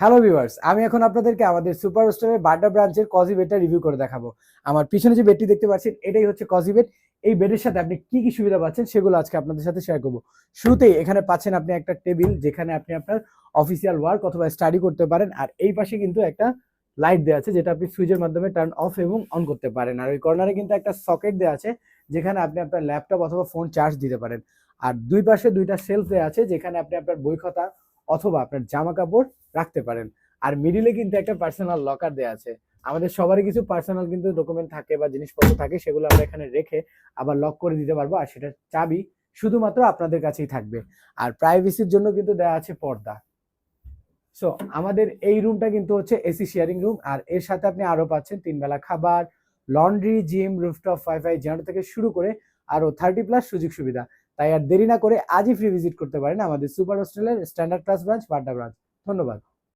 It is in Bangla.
হ্যালো ভিউয়ার্স আমি এখন আপনাদেরকে আমাদের সুপার স্টোরের বাড্ডা ব্রাঞ্চের কজি বেডটা রিভিউ করে দেখাবো। আমার পিছনে যে বেডটি দেখতে পাচ্ছেন, এটাই হচ্ছে কজি বেড এই বেডের সাথে আপনি কি কি সুবিধা পাচ্ছেন, সেগুলো আজকে আপনাদের সাথে শেয়ার করব। শুরুতেই এখানে পাচ্ছেন আপনি একটা টেবিল যেখানে আপনি আপনার অফিসিয়াল ওয়ার্ক অথবা স্টাডি করতে পারেন। আর এই পাশে কিন্তু একটা লাইট দেওয়া আছে, যেটা আপনি সুইচের মাধ্যমে টার্ন অফ এবং অন করতে পারেন। আর ওই কর্নারে কিন্তু একটা সকেট দেওয়া আছে, যেখানে আপনি আপনার ল্যাপটপ অথবা ফোন চার্জ দিতে পারেন। আর দুই পাশে দুইটা সেলফ দেওয়া আছে, যেখানে আপনি আপনার বই খাতা অথবা আপনার জামা কাপড় রাখতে পারেন। আর মিডিলে কিন্তু একটা পার্সোনাল লকার দেওয়া আছে। আমাদের সবারই কিছু পার্সোনাল কিন্তু ডকুমেন্ট থাকে বা জিনিসপত্র থাকে, সেগুলো আমরা এখানে রেখে আবার লক করে দিতে পারব। আর সেটার চাবি শুধুমাত্র আপনাদের কাছেই থাকবে। আর প্রাইভেসির জন্য কিন্তু দেওয়া আছে পর্দা। সো আমাদের এই রুমটা কিন্তু হচ্ছে এসি শেয়ারিং রুম আর এর সাথে আপনি আরও পাচ্ছেন তিন বেলা খাবার laundry gym rooftop wifi generator থেকে শুরু করে আরও থার্টি প্লাস সুযোগ সুবিধা। তাই আর দেরি না করে আজই ফ্রি ভিজিট করতে পারেন আমাদের সুপার হোস্টেলের standard class branch Padda branch ধন্যবাদ।